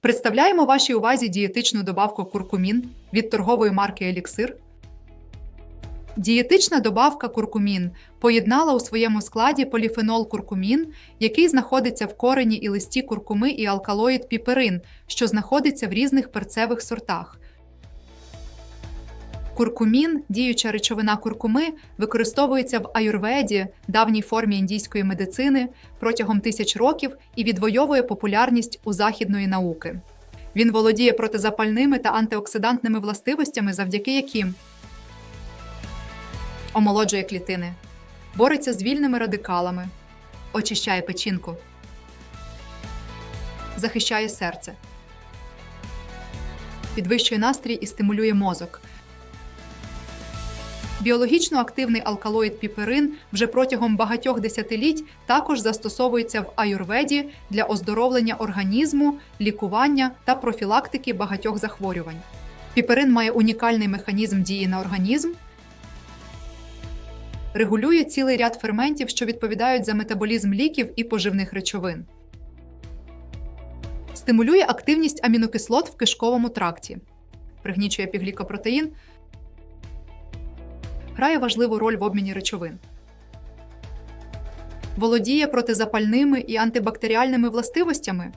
Представляємо вашій увазі дієтичну добавку куркумін від торгової марки Еліксир. Дієтична добавка куркумін поєднала у своєму складі поліфенол куркумін, який знаходиться в корені і листі куркуми і алкалоїд піперин, що знаходиться в різних перцевих сортах. Куркумін, діюча речовина куркуми, використовується в аюрведі, давній формі індійської медицини, протягом тисяч років і відвоює популярність у західної науки. Він володіє протизапальними та антиоксидантними властивостями, завдяки яким омолоджує клітини, бореться з вільними радикалами, очищає печінку, захищає серце, підвищує настрій і стимулює мозок. Біологічно активний алкалоїд піперин вже протягом багатьох десятиліть також застосовується в аюрведі для оздоровлення організму, лікування та профілактики багатьох захворювань. Піперин має унікальний механізм дії на організм, регулює цілий ряд ферментів, що відповідають за метаболізм ліків і поживних речовин. Стимулює активність амінокислот в кишковому тракті, пригнічує піглікопротеїн, грає важливу роль в обміні речовин. Володіє протизапальними і антибактеріальними властивостями.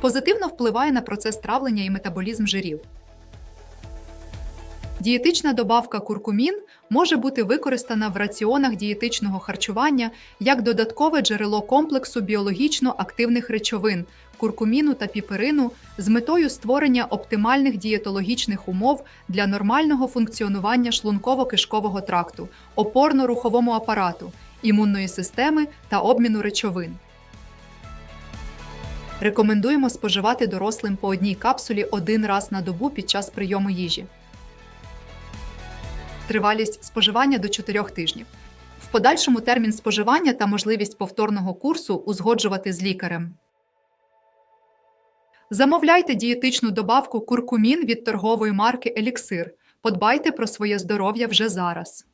Позитивно впливає на процес травлення і метаболізм жирів. Дієтична добавка куркумін може бути використана в раціонах дієтичного харчування як додаткове джерело комплексу біологічно активних речовин куркуміну та піперину з метою створення оптимальних дієтологічних умов для нормального функціонування шлунково-кишкового тракту, опорно-руховому апарату, імунної системи та обміну речовин. Рекомендуємо споживати дорослим по одній капсулі один раз на добу під час прийому їжі. Тривалість споживання до 4 тижнів. В подальшому термін споживання та можливість повторного курсу узгоджувати з лікарем. Замовляйте дієтичну добавку куркумін від торгової марки Еліксир. Подбайте про своє здоров'я вже зараз.